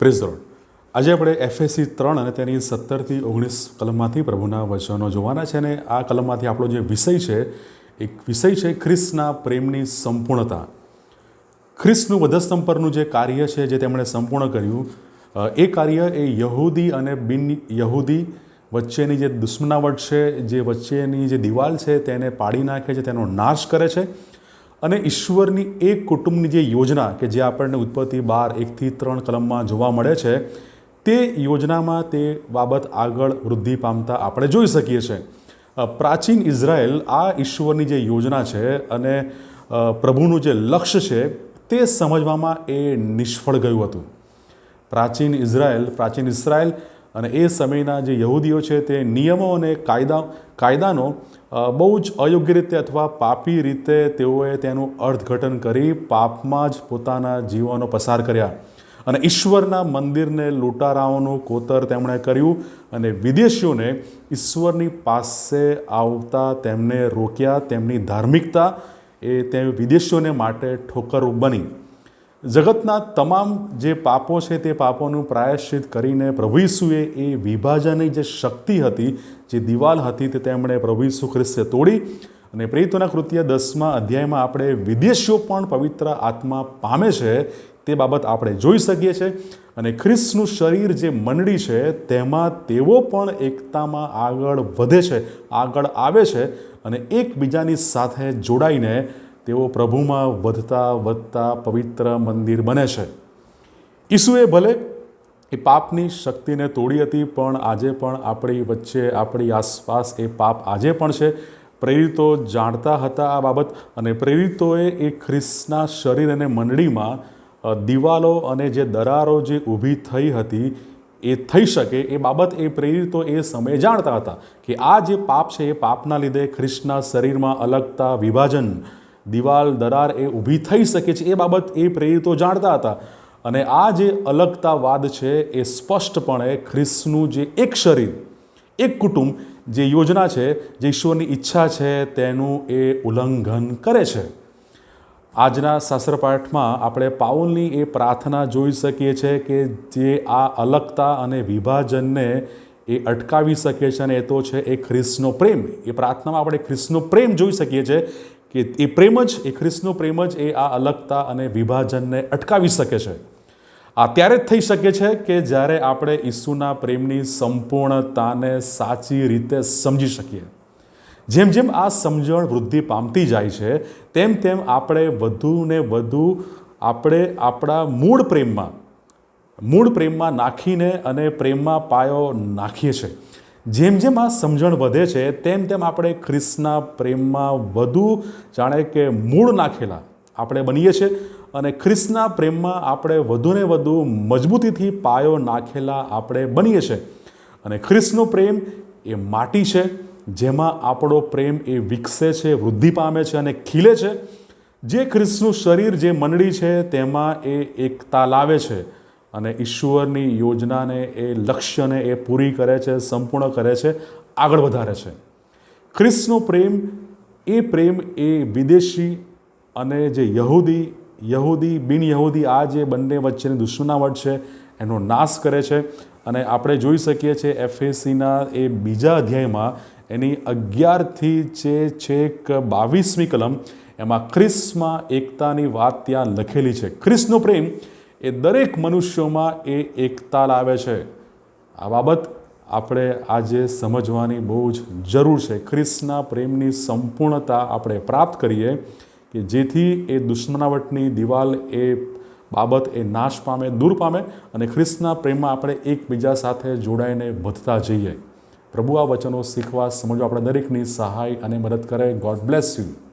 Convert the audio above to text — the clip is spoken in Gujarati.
Praise road. આજે આપણે એફએસસી ત્રણ અને તેની સત્તરથી ઓગણીસ કલમમાંથી પ્રભુના વચનો જોવાના છે અને આ કલમમાંથી આપણો જે વિષય છે, એક વિષય છે ખ્રિસ્તના પ્રેમની સંપૂર્ણતા. ખ્રિસ્તનું વધસ્તંભ પરનું જે કાર્ય છે જે તેમણે સંપૂર્ણ કર્યું એ કાર્ય એ યહૂદી અને બિન યહૂદી વચ્ચેની જે દુશ્મનાવટ છે, જે વચ્ચેની જે દિવાલ છે તેને પાડી નાખે છે, તેનો નાશ કરે છે. અને ઈશ્વરની એક કુટુંબની જે યોજના કે જે આપણને ઉત્પત્તિ બાર એકથી ત્રણ કલમમાં જોવા મળે છે, તે યોજનામાં તે બાબત આગળ વૃદ્ધિ પામતા આપણે જોઈ શકીએ છીએ. પ્રાચીન ઇઝરાયલ આ ઈશ્વરની જે યોજના છે અને પ્રભુનું જે લક્ષ્ય છે તે સમજવામાં એ નિષ્ફળ ગયું હતું. પ્રાચીન ઇઝરાયલ પ્રાચીન ઇઝરાયલ અને એ સમયના જે યહૂદીઓ છે તે નિયમો અને કાયદા, કાયદાનો બહુ જ અયોગ્ય રીતે અથવા પાપી રીતે તેઓએ તેનું અર્થઘટન કરી પાપમાં જ પોતાના જીવનો પસાર કર્યા. અને ઈશ્વરના મંદિરને લૂંટારાઓનું કોતર તેમણે કર્યું અને વિદેશીઓને ઈશ્વરની પાસે આવતા તેમને રોક્યા. તેમની ધાર્મિકતા એ તે વિદેશીઓને માટે ઠોકર બની. જગતના તમામ જે પાપો છે તે પાપોનું પ્રાયશ્ચિત કરીને પ્રભુ એ વિભાજનની જે શક્તિ હતી, જે દિવાલ હતી તે તેમણે પ્રભુ ઈસુ ખ્રિસ્તે તોડી અને પ્રેરિતોના કૃત્ય દસમા અધ્યાયમાં આપણે વિદેશીઓ પણ પવિત્ર આત્મા પામે છે તે બાબત આપણે જોઈ શકીએ છીએ અને ખ્રિસ્તનું શરીર જે મંડળી છે તેમાં તેઓ પણ એકતામાં આગળ વધે છે, આગળ આવે છે અને એકબીજાની સાથે જોડાઈને તેઓ પ્રભુમાં વધતા વધતા પવિત્ર મંદિર બને છે. ઈસુએ ભલે એ પાપની શક્તિને તોડી હતી, પણ આજે પણ આપણી વચ્ચે, આપણી આસપાસ એ પાપ આજે પણ છે. પ્રેરિતો જાણતા હતા આ બાબત અને પ્રેરિતોએ એ ખ્રિસ્તના શરીર અને મંડળીમાં દિવાલો અને જે દરારો જે ઊભી થઈ હતી, એ થઈ શકે એ બાબત એ પ્રેરિતો એ સમયે જાણતા હતા કે આ જે પાપ છે એ પાપના લીધે ખ્રિસ્તના શરીરમાં અલગતા વિભાજન દિવાલ, દરાર એ ઊભી થઈ શકે છે. એ બાબત એ પ્રેરિતો જાણતા હતા. અને આ જે અલગતાવાદ છે એ સ્પષ્ટપણે ખ્રિસ્તનું જે એક શરીર, એક કુટુંબ જે યોજના છે, જે ઈશ્વરની ઈચ્છા છે, તેનું એ ઉલ્લંઘન કરે છે. આજના શાસ્ત્રપાઠમાં આપણે પાઉલની એ પ્રાર્થના જોઈ શકીએ છીએ કે જે આ અલગતા અને વિભાજનને એ અટકાવી શકે છે અને એ તો છે એ ખ્રિસ્તનો પ્રેમ. એ પ્રાર્થનામાં આપણે ખ્રિસ્તનો પ્રેમ જોઈ શકીએ છીએ કે એ પ્રેમ જ, એ ખ્રિસ્તનો પ્રેમ જ, એ આ અલગતા અને વિભાજનને અટકાવી શકે છે. આ ત્યારે જ થઈ શકે છે કે જ્યારે આપણે ઈસુના પ્રેમની સંપૂર્ણતાને સાચી રીતે સમજી શકીએ. જેમ જેમ આ સમજણ વૃદ્ધિ પામતી જાય છે, તેમ તેમ આપણે વધુ ને વધુ આપણે આપણા મૂળ પ્રેમમાં મૂળ પ્રેમમાં નાખીને અને પ્રેમમાં પાયો નાખીએ છીએ. જેમ જેમ આ સમજણ વધે છે, તેમ તેમ આપણે ખ્રિસ્તના પ્રેમમાં વધુ જાણે કે મૂળ નાખેલા આપણે બનીએ છીએ અને ખ્રિસ્તના પ્રેમમાં આપણે વધુને વધુ મજબૂતીથી પાયો નાખેલા આપણે બનીએ છીએ. અને ખ્રિસ્તનો પ્રેમ એ માટી છે, જેમાં આપણો પ્રેમ એ વિકસે છે, વૃદ્ધિ પામે છે અને ખીલે છે. જે ખ્રિસ્તનું શરીર જે મંડળી છે, તેમાં એ એકતા લાવે છે. અને ઈશ્વરની યોજનાને, એ લક્ષ્યને એ પૂરી કરે છે, સંપૂર્ણ કરે છે, આગળ વધારે છે. ખ્રિસ્તનો પ્રેમ, એ પ્રેમ એ વિદેશી અને જે યહૂદી યહૂદી બિન યહૂદી, આ જે બંને વચ્ચેની દુશ્મનાવટ છે, એનો નાશ કરે છે. અને આપણે જોઈ શકીએ છીએ એફએસીના એ બીજા અધ્યાયમાં એની અગિયારથી જે છેક બાવીસમી કલમ, એમાં ખ્રિસ્તમાં એકતાની વાત ત્યાં લખેલી છે. ખ્રિસ્તનો પ્રેમ એ દરેક મનુષ્યોમાં એ એકતા લાવે છે. આ બાબત આપણે આજે સમજવાની બહુ જ જરૂર છે. ખ્રિસ્તના પ્રેમની સંપૂર્ણતા આપણે પ્રાપ્ત કરીએ કે જેથી એ દુશ્મનાવટની દિવાલ એ બાબત એ નાશ પામે, દૂર પામે અને ખ્રિસ્તના પ્રેમમાં આપણે એકબીજા સાથે જોડાઈને વધતા જઈએ. પ્રભુ આ વચનો શીખવા સમજવા આપણે દરેકની સહાય અને મદદ કરે. God bless you